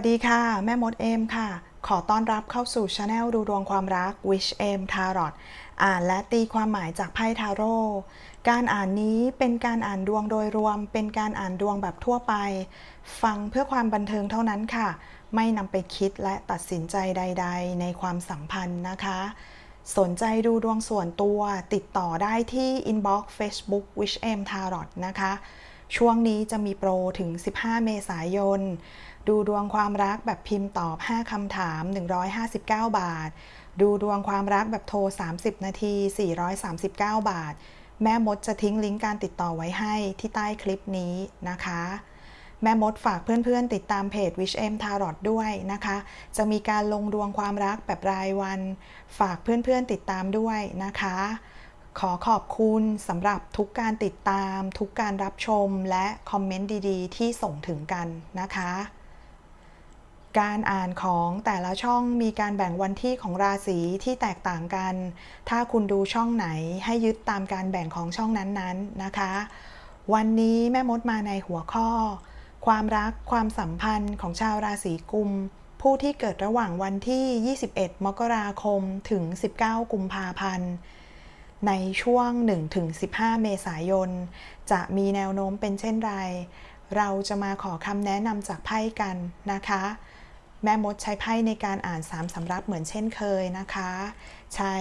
วัสดีค่ะ แม่มดเอมค่ะ ขอต้อนรับเข้าสู่ช anel ดูดวงความรัก Wish Aim Tarot อ่านและตีความหมายจากไพ่ทาโร่การอ่านนี้เป็นการอ่านดวงโดยรวม เป็นการอ่านดวงแบบทั่วไป ฟังเพื่อความบันเทิงเท่านั้นค่ะ ไม่นำไปคิดและตัดสินใจใด ๆ ในความสัมพันธ์นะคะ สนใจดูดวงส่วนตัวติดต่อได้ที่ inbox Facebook Wish Aim Tarot นะคะ ช่วงนี้จะมีโปรถึง 15 เมษายน ดูดวงความรักแบบพิมพ์ตอบ 5 คำถาม 159 บาท ดูดวงความรักแบบโทร 30 นาที 439 บาท แม่มดจะทิ้งลิงก์การติดต่อไว้ให้ที่ใต้คลิปนี้นะคะแม่มดฝากเพื่อนๆ ติดตามเพจ Wish M Tarot ด้วยนะคะ จะมีการลงดวงความรักแบบรายวัน ฝากเพื่อนๆ ติดตามด้วยนะคะ ขอขอบคุณสำหรับทุกการติดตาม ทุกการรับชมและคอมเมนต์ดีๆ ที่ส่งถึงกันนะคะ การอ่านของแต่ละช่องมีการแบ่งวันที่ของราศีที่แตกต่างกัน ถ้าคุณดูช่องไหนให้ยึดตามการแบ่งของช่องนั้นๆนะคะ วันนี้แม่มดมาในหัวข้อ ความรักความสัมพันธ์ของชาวราศีกุม ผู้ที่เกิดระหว่างวันที่ 21 มกราคมถึง 19 กุมภาพันธ์ ในช่วง 1-15 เมษายน จะมีแนวโน้มเป็นเช่นไร เราจะมาขอคำแนะนำจากไพ่กันนะคะ แม่มดใช้ไพ่ในการอ่าน3สำรับเหมือนเช่นเคยนะคะ ใช้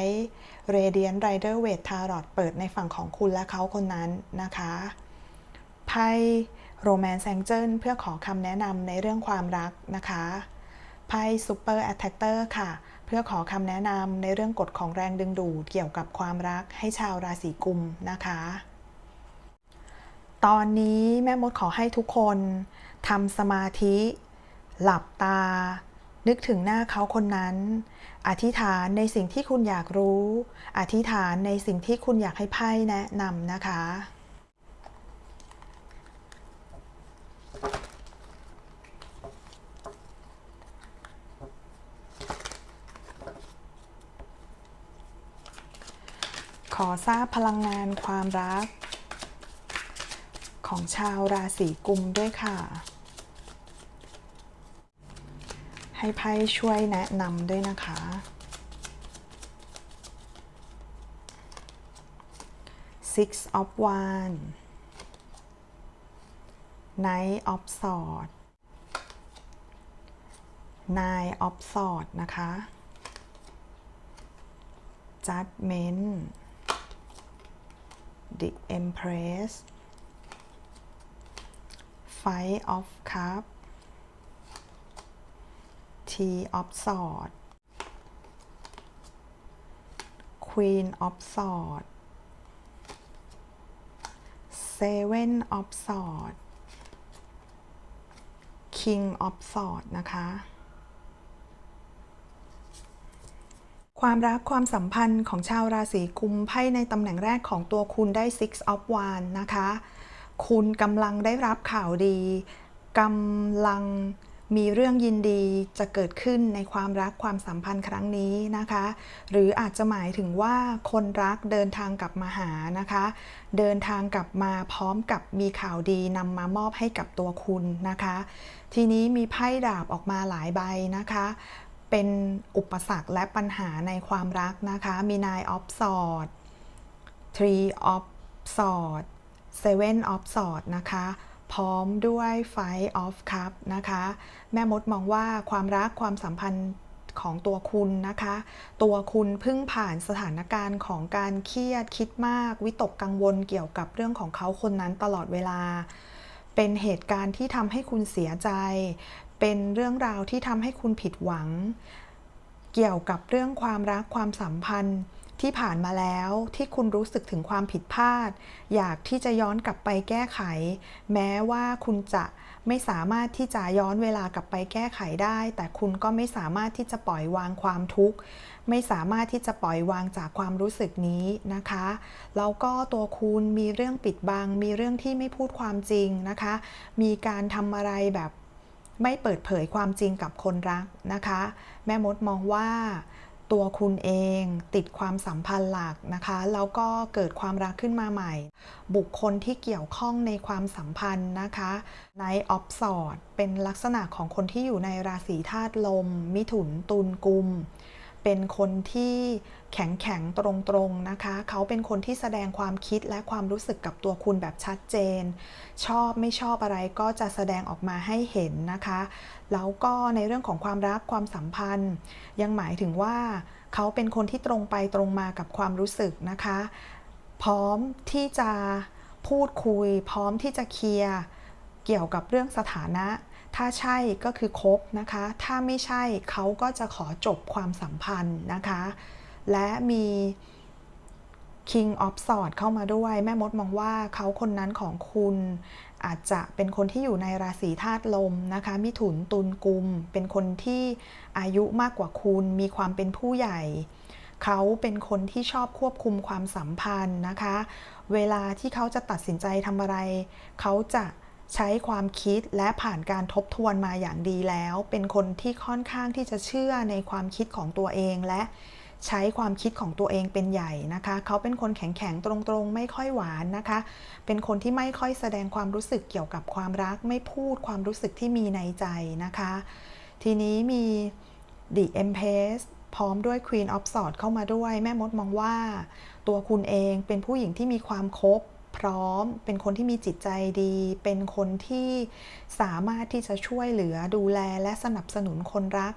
Radiant Rider Waite Tarot เปิดในฝั่งของคุณและเขาคนนั้นนะคะ ไพ่ Romance Angel เพื่อขอคำแนะนำในเรื่องความรักนะคะไพ่ Super Attacker ค่ะ เพื่อขอคำแนะนำในเรื่องกฎของแรงดึงดูดเกี่ยวกับความรักให้ชาวราศีกุมนะคะ ตอนนี้แม่มดขอให้ทุกคนทำสมาธิ หลับตา นึกถึงหน้าเขาคนนั้น อธิษฐานในสิ่งที่คุณอยากรู้ อธิษฐานในสิ่งที่คุณอยากให้ไพ่แนะนำนะคะขอทราบพลังงานความรัก ของชาวราศีกุมด้วยค่ะ ให้ไพ่ช่วยแนะนำด้วยนะคะ Six of Wands Knight of Swords Nine of Swords นะคะ Judgment The Empress Five of Cups Tea of Swords Queen of Swords Seven of Swords King of Swords นะคะ ความรักความสัมพันธ์ของชาวราศีกุมไพ่ในตำแหน่งแรกของตัวคุณได้ Six of Wands นะคะ คุณกำลังได้รับข่าวดีกำลัง มีเรื่องยินดีจะเกิดขึ้นในความรักความสัมพันธ์ครั้งนี้นะคะ หรืออาจจะหมายถึงว่าคนรักเดินทางกลับมาหานะคะ เดินทางกลับมาพร้อมกับมีข่าวดีนำมามอบให้กับตัวคุณนะคะ ทีนี้มีไพ่ดาบออกมาหลายใบนะคะ เป็นอุปสรรคและปัญหาในความรักนะคะ มี Nine of Swords Three of Swords Seven of Swords นะคะ พร้อมด้วย Five of Cup นะคะ แม่มดมองว่าความรักความสัมพันธ์ของตัวคุณนะคะ ตัวคุณเพิ่งผ่านสถานการณ์ของการเครียดคิดมาก วิตกกังวลเกี่ยวกับเรื่องของเขาคนนั้นตลอดเวลา เป็นเหตุการณ์ที่ทำให้คุณเสียใจ เป็นเรื่องราวที่ทำให้คุณผิดหวัง เกี่ยวกับเรื่องความรักความสัมพันธ์ ที่ผ่านมาแล้วที่คุณรู้สึกถึงความผิดพลาด อยากที่จะย้อนกลับไปแก้ไข แม้ว่าคุณจะไม่สามารถที่จะย้อนเวลากลับไปแก้ไขได้ แต่คุณก็ไม่สามารถที่จะปล่อยวางความทุกข์ ไม่สามารถที่จะปล่อยวางจากความรู้สึกนี้นะคะ แล้วก็ตัวคุณมีเรื่องปิดบัง มีเรื่องที่ไม่พูดความจริงนะคะ มีการทำอะไรแบบไม่เปิดเผยความจริงกับคนรักนะคะ แม่มดมองว่า ตัวคุณเอง ติดความสัมพันธ์หลักนะคะ แล้วก็เกิดความรักขึ้นมาใหม่ บุคคลที่เกี่ยวข้องในความสัมพันธ์นะคะในออฟสอดเป็นลักษณะของคนที่อยู่ในราศีธาตุลม มิถุนตุลกุม เป็นคนที่แข็งแข็งตรงตรงๆนะคะ เขาเป็นคนที่แสดงความคิดและความรู้สึกกับตัวคุณแบบชัดเจน ชอบไม่ชอบอะไรก็จะแสดงออกมาให้เห็นนะคะ แล้วก็ในเรื่องของความรักความสัมพันธ์ ยังหมายถึงว่าเขาเป็นคนที่ตรงไปตรงมากับความรู้สึกนะคะ พร้อมที่จะพูดคุย พร้อมที่จะเคลียร์เกี่ยวกับเรื่องสถานะ ถ้าใช่ก็คือคบนะคะ ถ้าไม่ใช่เขาก็จะขอจบความสัมพันธ์นะคะ และมี King of s w o r d เข้ามาด้วย แม่มดมองว่าเขาคนนั้นของคุณอาจจะเป็นคนที่อยู่ในราศีธาตุลมนะคะ มิถุนตุลกุม เป็นคนที่อายุมากกว่าคุณ มีความเป็นผู้ใหญ่ เขาเป็นคนที่ชอบควบคุมความสัมพันธ์นะคะ เวลาที่เขาจะตัดสินใจทำอะไร เขาจะ ใช้ความคิดและผ่านการทบทวนมาอย่างดีแล้ว เป็นคนที่ค่อนข้างที่จะเชื่อในความคิดของตัวเองและใช้ความคิดของตัวเองเป็นใหญ่นะคะ เขาเป็นคนแข็งแข็งๆ ตรงๆ ไม่ค่อยหวานนะคะ เป็นคนที่ไม่ค่อยแสดงความรู้สึกเกี่ยวกับความรัก ไม่พูดความรู้สึกที่มีในใจนะคะ ทีนี้มี The Empress พร้อมด้วย Queen of Swords เข้ามาด้วย แม่มดมองว่า ตัวคุณเองเป็นผู้หญิงที่มีความคบ พร้อม เป็นคนที่มีจิตใจดี เป็นคนที่สามารถที่จะช่วยเหลือดูแลและสนับสนุนคนรัก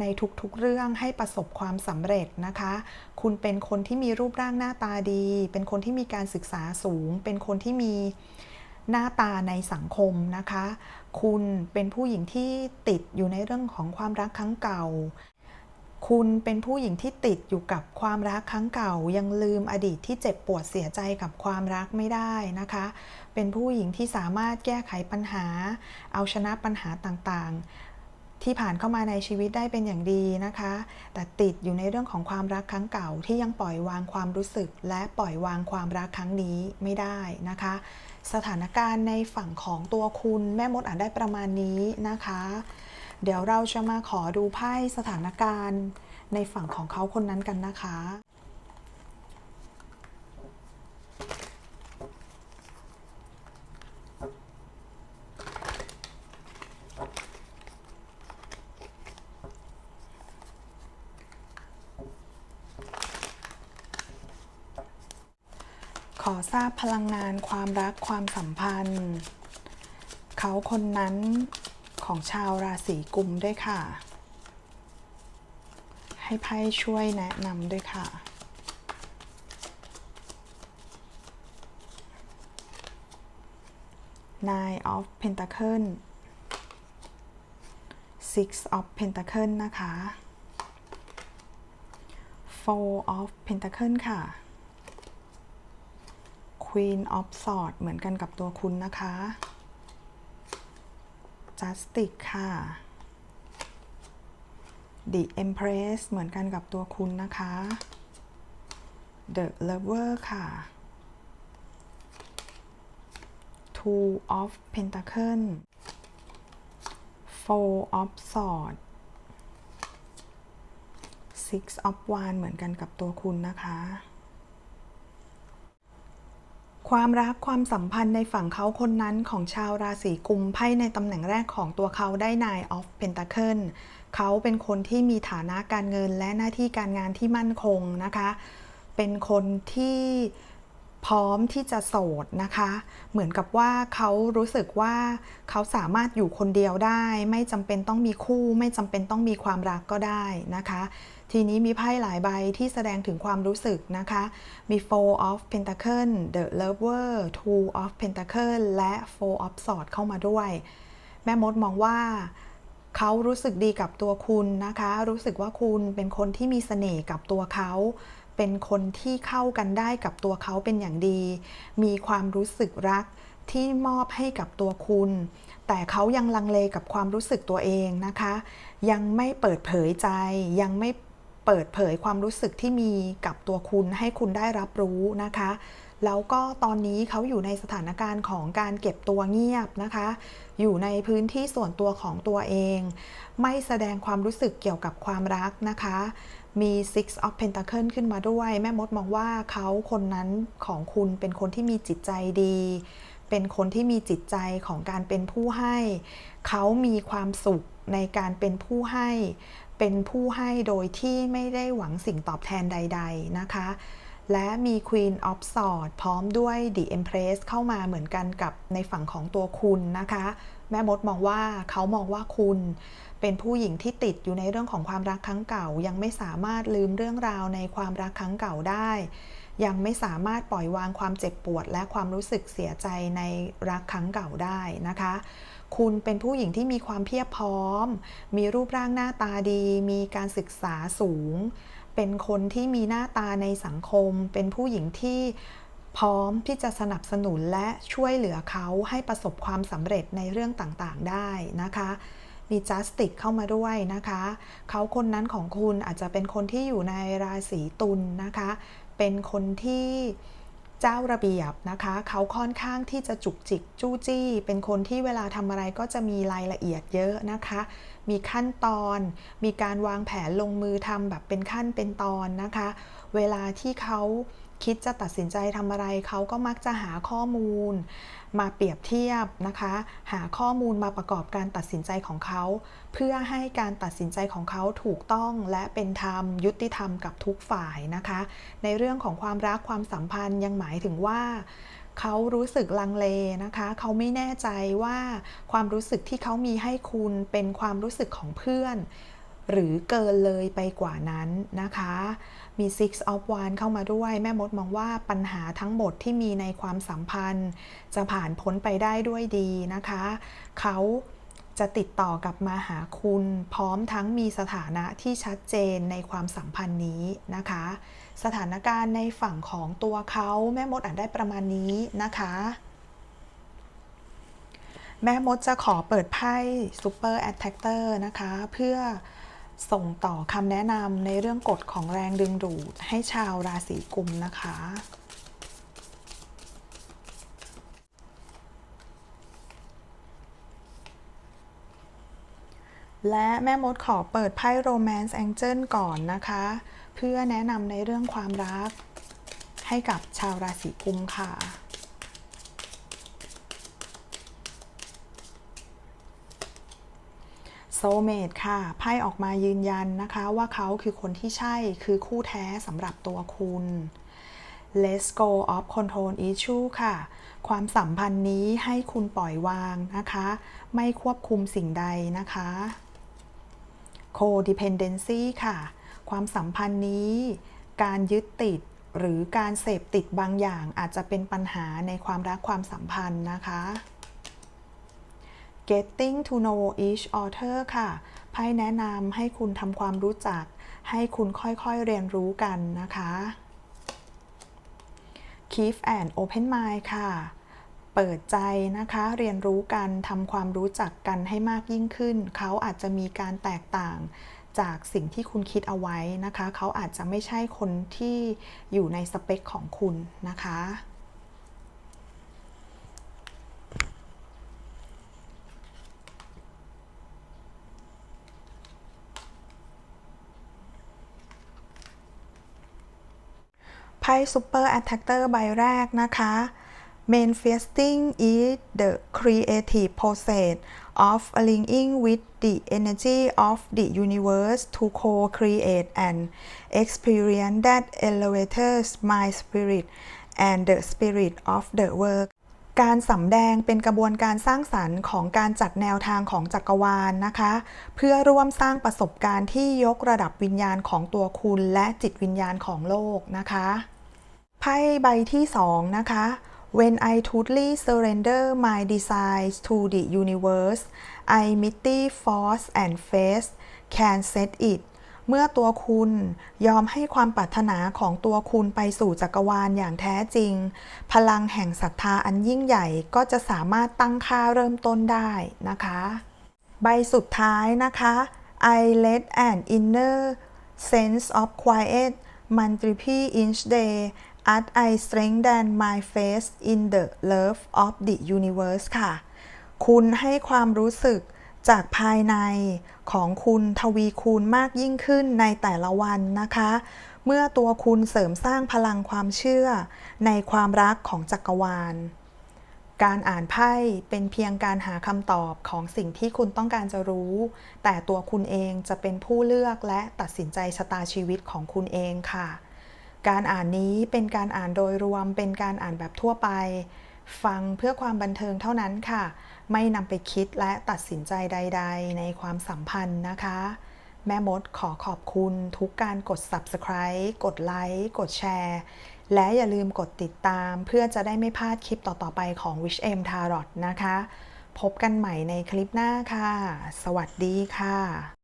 ในทุกๆเรื่องให้ประสบความสำเร็จนะคะ คุณเป็นคนที่มีรูปร่างหน้าตาดี เป็นคนที่มีการศึกษาสูง เป็นคนที่มีหน้าตาในสังคมนะคะ คุณเป็นผู้หญิงที่ติดอยู่ในเรื่องของความรักครั้งเก่า คุณเป็นผู้หญิงที่ติดอยู่กับความรักครั้งเก่า ยังลืมอดีตที่เจ็บปวดเสียใจกับความรักไม่ได้นะคะ เป็นผู้หญิงที่สามารถแก้ไขปัญหา เอาชนะปัญหาต่างๆ ที่ผ่านเข้ามาในชีวิตได้เป็นอย่างดีนะคะ แต่ติดอยู่ในเรื่องของความรักครั้งเก่า ที่ยังปล่อยวางความรู้สึก และปล่อยวางความรักครั้งนี้ไม่ได้นะคะ สถานการณ์ในฝั่งของตัวคุณแม่มดอ่านได้ประมาณนี้นะคะ เดี๋ยวเราจะมาขอดูไพ่สถานการณ์ในฝั่งของเขาคนนั้นกันนะคะ ขอทราบพลังงานความรักความสัมพันธ์ เขาคนนั้น ของชาวราศีกุมด้วยค่ะ ให้ไพ่ช่วยแนะนำด้วยค่ะ Nine of Pentacle Six of Pentacle นะคะ Four of Pentacle ค่ะ Queen of Swords เหมือนกันกับตัวคุณนะคะ Justice ค่ะ The Empress เหมือนกันกับตัวคุณนะคะ The Lover ค่ะ Two of Pentacle Four of Swords Six of Wands เหมือนกันกับตัวคุณนะคะ ความรักความสัมพันธ์ในฝั่งเขาคนนั้นของชาวราศีกุมไพ่ในตำแหน่งแรกของตัวเขาได้ Nine of Pentacle เขาเป็นคนที่มีฐานะการเงินและหน้าที่การงานที่มั่นคงนะคะ เป็นคนที่พร้อมที่จะโสดนะคะ เหมือนกับว่าเขารู้สึกว่าเขาสามารถอยู่คนเดียวได้ ไม่จำเป็นต้องมีคู่ ไม่จำเป็นต้องมีความรักก็ได้นะคะ ทีนี้มีไพ่หลายใบที่แสดงถึงความรู้สึกนะคะ มี Four of Pentacle The Lover Two of Pentacle และ Four of Swords เข้ามาด้วย แม่มดมองว่าเขารู้สึกดีกับตัวคุณนะคะ รู้สึกว่าคุณเป็นคนที่มีเสน่ห์กับตัวเขา เป็นคนที่เข้ากันได้กับตัวเขาเป็นอย่างดี มีความรู้สึกรักที่มอบให้กับตัวคุณ แต่เขายังลังเลกับความรู้สึกตัวเองนะคะ ยังไม่เปิดเผยใจ ยังไม่ เปิดเผยความรู้สึกที่มีกับตัวคุณให้คุณได้รับรู้นะคะ แล้วก็ตอนนี้เขาอยู่ในสถานการณ์ของการเก็บตัวเงียบนะคะ อยู่ในพื้นที่ส่วนตัวของตัวเอง ไม่แสดงความรู้สึกเกี่ยวกับความรักนะคะ มี Six of Pentacle ขึ้นมาด้วย แม่มดมองว่าเขาคนนั้นของคุณเป็นคนที่มีจิตใจดี เป็นคนที่มีจิตใจของการเป็นผู้ให้ เขามีความสุขในการเป็นผู้ให้ เป็นผู้ให้โดยที่ไม่ได้หวังสิ่งตอบแทนใด ๆ นะคะ และมี Queen of Swords พร้อมด้วย The Empress เข้ามาเหมือนกันกับในฝั่งของตัวคุณนะคะ แม่มดมองว่าเขามองว่าคุณเป็นผู้หญิงที่ติดอยู่ในเรื่องของความรักครั้งเก่า ยังไม่สามารถลืมเรื่องราวในความรักครั้งเก่าได้ ยังไม่สามารถปล่อยวางความเจ็บปวด และความรู้สึกเสียใจในรักครั้งเก่าได้นะคะ คุณเป็นผู้หญิงที่มีความเพียบพร้อม มีรูปร่างหน้าตาดี มีการศึกษาสูง เป็นคนที่มีหน้าตาในสังคม เป็นผู้หญิงที่พร้อมที่จะสนับสนุนและช่วยเหลือเขาให้ประสบความสำเร็จในเรื่องต่างๆ ได้นะคะมีจัสติกเข้ามาด้วยนะคะ เขาคนนั้นของคุณอาจจะเป็นคนที่อยู่ในราศีตุลนะคะ เป็นคนที่ เจ้าระเบียบนะคะ เขาค่อนข้างที่จะจุกจิกจู้จี้ เป็นคนที่เวลาทำอะไรก็จะมีรายละเอียดเยอะนะคะ มีขั้นตอน มีการวางแผนลงมือทำแบบเป็นขั้นเป็นตอนนะคะ เวลาที่เขาคิดจะตัดสินใจทำอะไรเขาก็มักจะหาข้อมูล มาเปรียบเทียบนะคะ หาข้อมูลมาประกอบการตัดสินใจของเขา เพื่อให้การตัดสินใจของเขาถูกต้องและเป็นธรรมยุติธรรมกับทุกฝ่ายนะคะ ในเรื่องของความรักความสัมพันธ์ยังหมายถึงว่าเขารู้สึกลังเลนะคะ เขาไม่แน่ใจว่าความรู้สึกที่เขามีให้คุณเป็นความรู้สึกของเพื่อน หรือเกินเลยไปกว่านั้นนะคะ มี Six of Wands เข้ามาด้วย แม่มดมองว่าปัญหาทั้งหมดที่มีในความสัมพันธ์ จะผ่านพ้นไปได้ด้วยดีนะคะ เขาจะติดต่อกลับมาหาคุณ พร้อมทั้งมีสถานะที่ชัดเจนในความสัมพันธ์นี้นะคะ สถานการณ์ในฝั่งของตัวเขาแม่มดอ่านได้ประมาณนี้นะคะ แม่มดจะขอเปิดไพ่ Super Attacker นะคะ เพื่อ ส่งต่อคำแนะนำในเรื่องกฎของแรงดึงดูดให้ชาวราศีกุมนะคะ และแม่มดขอเปิดไพ่ Romance Angel ก่อนนะคะ เพื่อแนะนำในเรื่องความรักให้กับชาวราศีกุมค่ะ โซเมดค่ะ ไพ่ออกมายืนยันนะคะว่าเขาคือคนที่ใช่คือคู่แท้สำหรับตัวคุณ Let's go of control issue ค่ะ ความสัมพันธ์นี้ให้คุณปล่อยวางนะคะ ไม่ควบคุมสิ่งใดนะคะ codependency ค่ะ ความสัมพันธ์นี้ การยึดติดหรือการเสพติดบางอย่างอาจจะเป็นปัญหาในความรักความสัมพันธ์นะคะ getting to know each other ค่ะไพ่แนะนำให้คุณทำความรู้จัก ให้คุณค่อยๆเรียนรู้กันนะคะ keep an open mind ค่ะ เปิดใจนะคะ เรียนรู้กันทำความรู้จักกันให้มากยิ่งขึ้น เขาอาจจะมีการแตกต่างจากสิ่งที่คุณคิดเอาไว้นะคะ เขาอาจจะไม่ใช่คนที่อยู่ในสเปคของคุณนะคะ ไพ่ซูเปอร์แอตแทกเตอร์ใบแรกนะคะ Manifesting is the creative process of aligning with the energy of the universe to co-create an experience that elevates my spirit and the spirit of the work การสำแดงเป็นกระบวนการสร้างสรรค์ของการจัดแนวทางของจักรวาลนะคะ เพื่อร่วมสร้างประสบการณ์ที่ยกระดับวิญญาณของตัวคุณและจิตวิญญาณของโลกนะคะไพ่ใบที่สองนะคะ When I totally surrender my desires to the universe I mighty force and faith can set it เมื่อตัวคุณยอมให้ความปรารถนาของตัวคุณไปสู่จักรวาลอย่างแท้จริง พลังแห่งศรัทธาอันยิ่งใหญ่ก็จะสามารถตั้งค่าเริ่มต้นได้นะคะ ใบสุดท้ายนะคะ I let an inner sense of quiet multiply each day Art I strengthen my faith in the love of the universe ค่ะ คุณให้ความรู้สึก จากภายในของคุณทวีคูณมากยิ่งขึ้นในแต่ละวันนะคะ เมื่อตัวคุณเสริมสร้างพลังความเชื่อในความรักของจักรวาล การอ่านไพ่เป็นเพียงการหาคำตอบของสิ่งที่คุณต้องการจะรู้ แต่ตัวคุณเองจะเป็นผู้เลือกและตัดสินใจชะตาชีวิตของคุณเองค่ะ การอ่านนี้เป็นการอ่านโดยรวมเป็นการอ่านแบบทั่วไป ฟังเพื่อความบันเทิงเท่านั้นค่ะ ไม่นำไปคิดและตัดสินใจใด ๆ ในความสัมพันธ์นะคะ แม่มดขอขอบคุณทุกการกด subscribe กดไลค์ กดแชร์ และอย่าลืมกดติดตามเพื่อจะได้ไม่พลาดคลิปต่อ ๆ ไปของ Wish M Tarot นะคะ พบกันใหม่ในคลิปหน้าค่ะ สวัสดีค่ะ